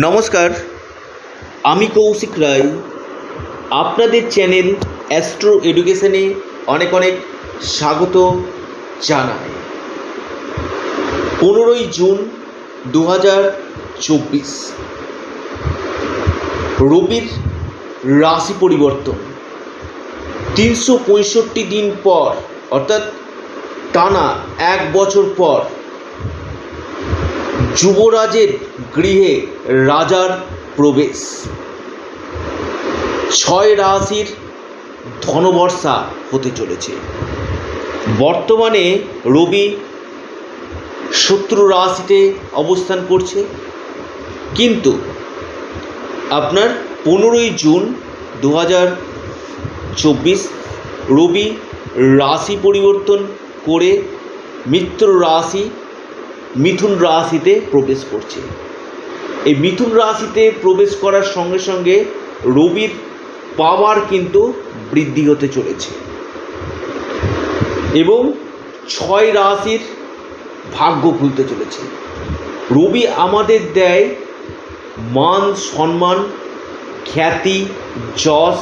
নমস্কার, আমি কৌশিক রায়। আপনাদের চ্যানেল অ্যাস্ট্রো এডুকেশনে অনেক অনেক স্বাগত জানাই। পনেরোই জুন দু হাজার চব্বিশ। রবির রাশি পরিবর্তন। তিনশো পঁয়ষট্টি দিন পর, অর্থাৎ টানা এক বছর পর, যুবরাজের গৃহে রাজার প্রবেশ। ছয় রাশির ধনবর্ষা হতে চলেছে। বর্তমানে রবি শত্রু রাশিতে অবস্থান করছে। কিন্তু আপনার পনেরোই জুন দু হাজার চব্বিশ রবি রাশি পরিবর্তন করে মিত্র রাশি, মিথুন রাশিতে প্রবেশ করছে। এই মিথুন রাশিতে প্রবেশ করার সঙ্গে সঙ্গে রবির পাওয়ার কিন্তু বৃদ্ধি হতে চলেছে। এবং ছয় রাশির ভাগ্য খুলতে চলেছে। রবি আমাদের দেয় মান, সম্মান, খ্যাতি, যশ,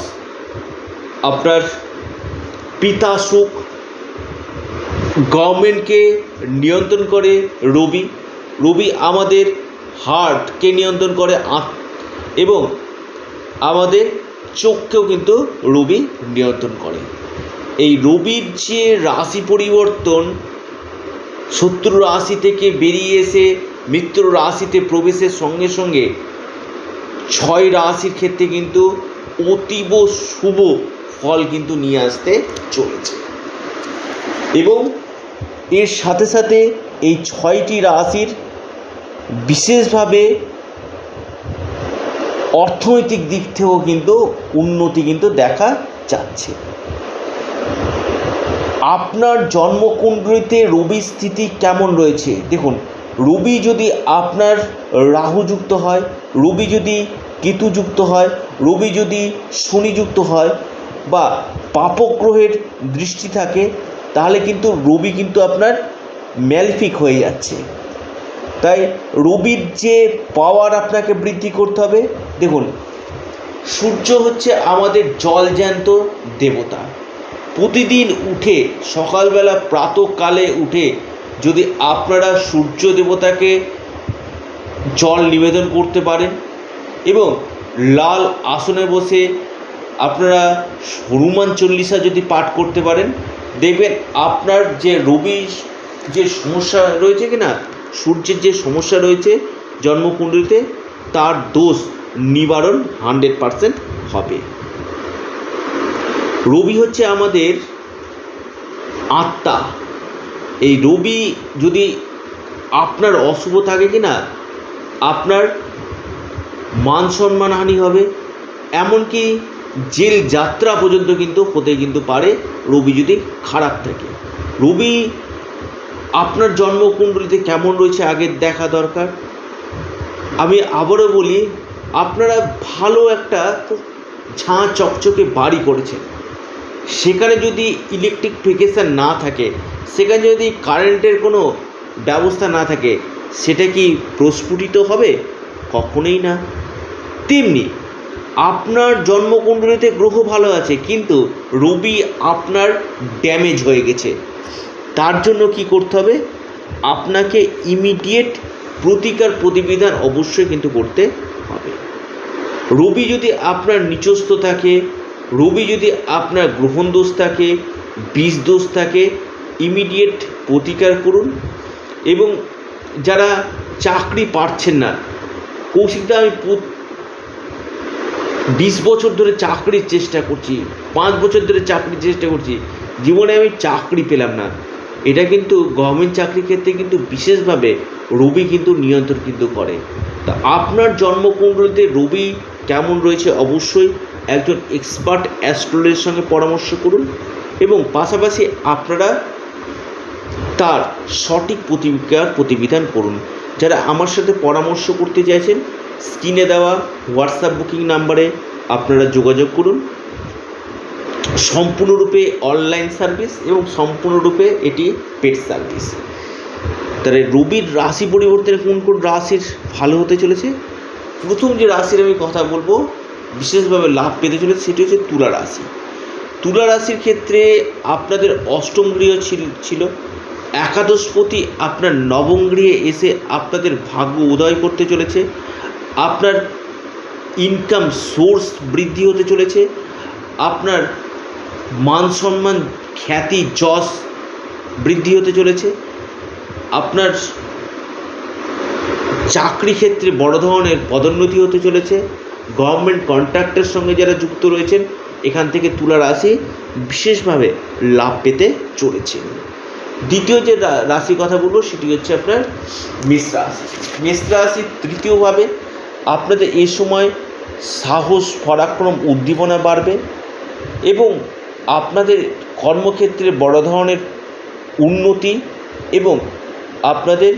আপনার পিতা সুখ গভর্নমেন্টকে নিয়ন্ত্রণ করে রবি। রবি আমাদের হার্টকে নিয়ন্ত্রণ করে? এবং আমাদের চোখকেও কিন্তু রবি নিয়ন্ত্রণ করে। এই রবির যে রাশি পরিবর্তন, শত্রু রাশি থেকে বেরিয়ে এসে মিত্র রাশিতে প্রবেশের সঙ্গে সঙ্গে ছয় রাশির ক্ষেত্রে কিন্তু অতীব শুভ ফল কিন্তু নিয়ে আসতে চলেছে। এবং এর সাথে সাথে এই ছয়টি রাশির বিশেষভাবে অর্থনৈতিক দিক থেকেও কিন্তু উন্নতি কিন্তু দেখা যাচ্ছে। আপনার জন্মকুণ্ডলিতে রবি স্থিতি কেমন রয়েছে? দেখুন, রবি যদি আপনার রাহুযুক্ত হয়, রবি যদি কেতুযুক্ত হয়, রবি যদি শনিযুক্ত হয় বা পাপগ্রহের দৃষ্টি থাকে, তাহলে কিন্তু রবি কিন্তু আপনার ম্যালফিক হয়ে যাচ্ছে। তাই রবির যে পাওয়ার আপনাকে বৃদ্ধি করতে হবে, দেখুন, সূর্য হচ্ছে আমাদের জলজ্যান্ত দেবতা। প্রতিদিন উঠে, সকালবেলা প্রাতকালে উঠে যদি আপনারা সূর্য দেবতাকে জল নিবেদন করতে পারেন এবং লাল আসনে বসে আপনারা হনুমান চল্লিশা যদি পাঠ করতে পারেন, দেখবেন আপনার যে রবি যে সমস্যা রয়েছে কি না সূর্যের যে সমস্যা রয়েছে জন্মকুণ্ডলিতে, তার দোষ নিবারণ হান্ড্রেড পারসেন্ট হবে। রবি হচ্ছে আমাদের আত্মা। এই রবি যদি আপনার অশুভ থাকে কি না আপনার মান সম্মানহানি হবে। এমনকি জেল যাত্রা পর্যন্ত কিন্তু হতে কিন্তু পারে, রবি যদি খারাপ থাকে। রবি আপনার জন্মকুণ্ডলিতে কেমন রয়েছে আগে দেখা দরকার? আমি আবারও বলি, আপনারা ভালো একটা ঝাঁ চকচকে বাড়ি করেছেন। সেখানে যদি ইলেকট্রিক ইলেকট্রিফিকেশান না থাকে, সেখানে যদি কারেন্টের কোনো ব্যবস্থা না থাকে, সেটা কি প্রস্ফুটিত হবে? কখনোই না। তেমনি, আপনার জন্মকুণ্ডলিতে গ্রহ ভালো আছে, কিন্তু রবি আপনার ড্যামেজ হয়ে গেছে। তার জন্য কি করতে হবে? আপনাকে ইমিডিয়েট প্রতিকার প্রতিবিধান অবশ্যই কিন্তু করতে হবে। রবি যদি আপনার নিচস্থ থাকে, রবি যদি আপনার গ্রহণ দোষ থাকে বীজ দোষ থাকে ইমিডিয়েট প্রতিকার করুন। এবং যারা চাকরি পাচ্ছেন না কৌশিকদা আমি বিশ বছর ধরে চাকরির চেষ্টা করছি, পাঁচ বছর ধরে চাকরির চেষ্টা করছি, জীবনে আমি চাকরি পেলাম না। এটা কিন্তু গভর্নমেন্ট চাকরির ক্ষেত্রে কিন্তু বিশেষভাবে রবি কিন্তু নিয়ন্ত্রণ কিন্তু করে। তা আপনার জন্মকুণ্ডলিতে রবি কেমন রয়েছে অবশ্যই একজন এক্সপার্ট অ্যাস্ট্রোলজির সঙ্গে পরামর্শ করুন এবং পাশাপাশি আপনারা তার সঠিক প্রতিকার প্রতিবিধান করুন। যারা আমার সাথে পরামর্শ করতে চাইছেন, স্ক্রিনে দেওয়া হোয়াটসঅ্যাপ বুকিং নাম্বারে আপনারা যোগাযোগ করুন। সম্পূর্ণরূপে অনলাইন সার্ভিস এবং সম্পূর্ণরূপে এটি পেড সার্ভিস তাহলে রবির রাশি পরিবর্তনে কোন কোন রাশির ভালো হতে চলেছে? প্রথম যে রাশির আমি কথা বলব, বিশেষভাবে লাভ পেতে চলেছে সেটি হচ্ছে তুলা রাশি। তুলা রাশির ক্ষেত্রে আপনাদের অষ্টম গৃহ ছিল- ছিল। একাদশপতি আপনার নবম গৃহে এসে আপনাদের ভাগ্য উদয় করতে চলেছে। আপনার ইনকাম সোর্স বৃদ্ধি হতে চলেছে। আপনার মান সম্মান খ্যাতি, যশ বৃদ্ধি হতে চলেছে। আপনার চাকরি ক্ষেত্রে বড় ধরনের পদোন্নতি হতে চলেছে। গভর্নমেন্ট কন্ট্রাক্টের সঙ্গে যারা যুক্ত রয়েছেন, এখান থেকে তুলা রাশি বিশেষভাবে লাভ পেতে চলেছে। দ্বিতীয় যে রাশি কথা বলব, সেটি হচ্ছে আপনার মেষ রাশি। মেষ রাশি তৃতীয়ভাবে আপনাদের এই সময় সাহস, পরাক্রম, উদ্দীপনা বাড়বে এবং আপনাদের কর্মক্ষেত্রে বড় ধরনের উন্নতি এবং আপনাদের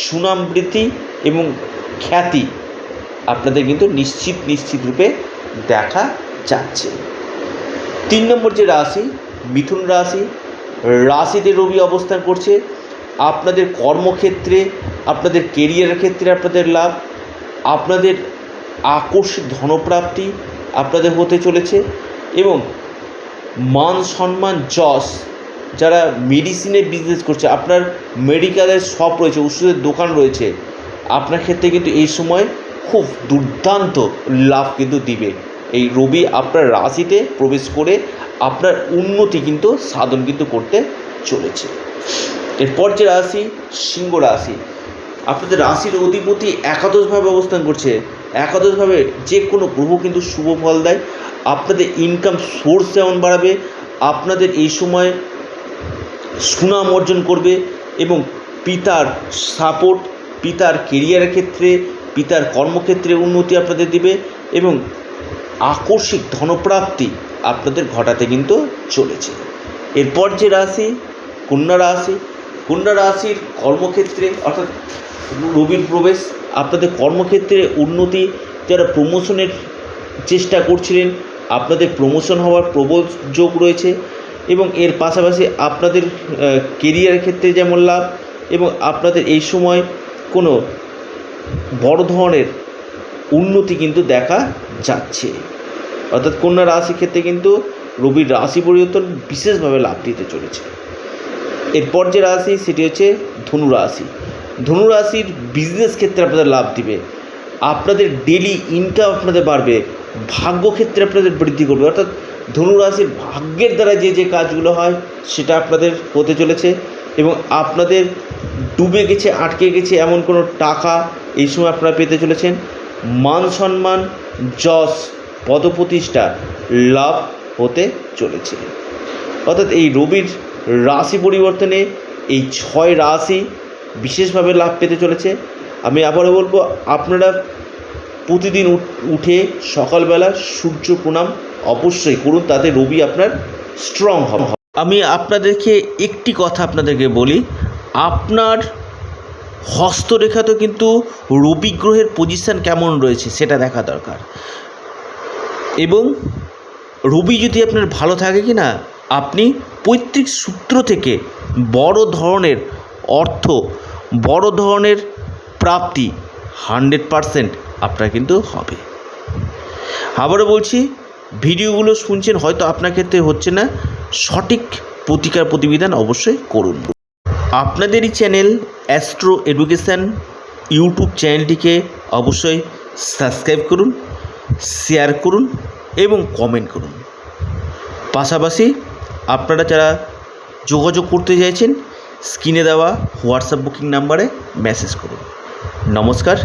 সুনাম বৃদ্ধি এবং খ্যাতি আপনাদের কিন্তু নিশ্চিত নিশ্চিত রূপে দেখা যাচ্ছে। তিন নম্বর যে রাশি, মিথুন রাশি, রাশিতে রবি অবস্থান করছে। আপনাদের কর্মক্ষেত্রে, আপনাদের কেরিয়ারের ক্ষেত্রে আপনাদের লাভ, আপনাদের আকস্মিক ধনপ্রাপ্তি আপনাদের হতে চলেছে এবং মান সম্মান যশ যারা মেডিসিনের বিজনেস করছে, আপনার মেডিকেলের শপ রয়েছে, ওষুধের দোকান রয়েছে, আপনার ক্ষেত্রে কিন্তু এই সময় খুব দুর্দান্ত লাভ কিন্তু দিবে। এই রবি আপনার রাশিতে প্রবেশ করে আপনার উন্নতি কিন্তু সাধন কিন্তু করতে চলেছে। এরপর যে রাশি, সিংহ রাশি। আপনাদের রাশির অধিপতি একাদশভাবে অবস্থান করছে। একাদশভাবে যে কোনো গ্রহ কিন্তু শুভ ফল দেয়। আপনাদের ইনকাম সোর্স যেমন বাড়াবে, আপনাদের এই সময় সুনাম অর্জন করবে এবং পিতার সাপোর্ট পিতার কেরিয়ারের ক্ষেত্রে, পিতার কর্মক্ষেত্রে উন্নতি আপনাদের দিবে এবং আকস্মিক ধনপ্রাপ্তি আপনাদের ঘটাতে কিন্তু চলেছে। এরপর যে রাশি, কন্যা রাশি, কন্যা রাশির কর্মক্ষেত্রে অর্থাৎ রবির প্রবেশ, আপনাদের কর্মক্ষেত্রে উন্নতি, যারা প্রমোশনের চেষ্টা করছিলেন আপনাদের প্রমোশন হওয়ার প্রবল যোগ রয়েছে এবং এর পাশাপাশি আপনাদের কেরিয়ারের ক্ষেত্রে যেমন লাভ এবং আপনাদের এই সময় কোনো বড় ধরনের উন্নতি কিন্তু দেখা যাচ্ছে। অর্থাৎ কন্যা রাশির ক্ষেত্রে কিন্তু রবির রাশি পরিবর্তন বিশেষভাবে লাভ দিতে চলেছে। এরপর যে রাশি সেটি হচ্ছে ধনু রাশি। ধনু রাশির বিজনেস ক্ষেত্রে আপনাদের লাভ দিবে। আপনাদের ডেলি ইনকাম আপনাদের বাড়বে। ভাগ্য ক্ষেত্রে আপনাদের বৃদ্ধি করবে। অর্থাৎ ধনু রাশির ভাগ্যের দ্বারা যে যে কাজগুলো হয়, সেটা আপনাদের হতে চলেছে এবং আপনাদের ডুবে গেছে, আটকে গেছে এমন কোনো টাকা এই সময় আপনারা পেতে চলেছেন। মান সম্মান, যশ, পদপ্রতিষ্ঠা লাভ হতে চলেছে। অর্থাৎ এই রবির রাশি পরিবর্তনে এই ছয় রাশি বিশেষভাবে লাভ পেতে চলেছে। আমি আবারও বলব, আপনারা প্রতিদিন উঠে সকালবেলা সূর্য প্রণাম অবশ্যই করুন, তাতে রবি আপনার স্ট্রং হবে। আমি আপনাদেরকে একটি কথা আপনাদেরকে বলি, আপনার হস্তরেখা তো কিন্তু রবি গ্রহের পজিশান কেমন রয়েছে সেটা দেখা দরকার। এবং রবি যদি আপনার ভালো থাকে কি না আপনি পৈতৃক সূত্র থেকে বড় ধরনের অর্থ, বড় ধরনের প্রাপ্তি হান্ড্রেড পারসেন্ট আপনার কিন্তু হবে। আবারও বলছি, ভিডিওগুলো শুনছেন, হয়তো আপনার ক্ষেত্রে হচ্ছে না। সঠিক প্রতিকার প্রতিবিধান অবশ্যই করুন। আপনাদেরই চ্যানেল অ্যাস্ট্রো এডুকেশান ইউটিউব চ্যানেলটিকে অবশ্যই সাবস্ক্রাইব করুন, শেয়ার করুন এবং কমেন্ট করুন। পাশাপাশি আপনারা যারা যোগাযোগ করতে চাইছেন, স্ক্রিনে দেওয়া হোয়াটসঅ্যাপ বুকিং নাম্বারে মেসেজ করুন। নমস্কার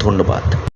ধন্যবাদ।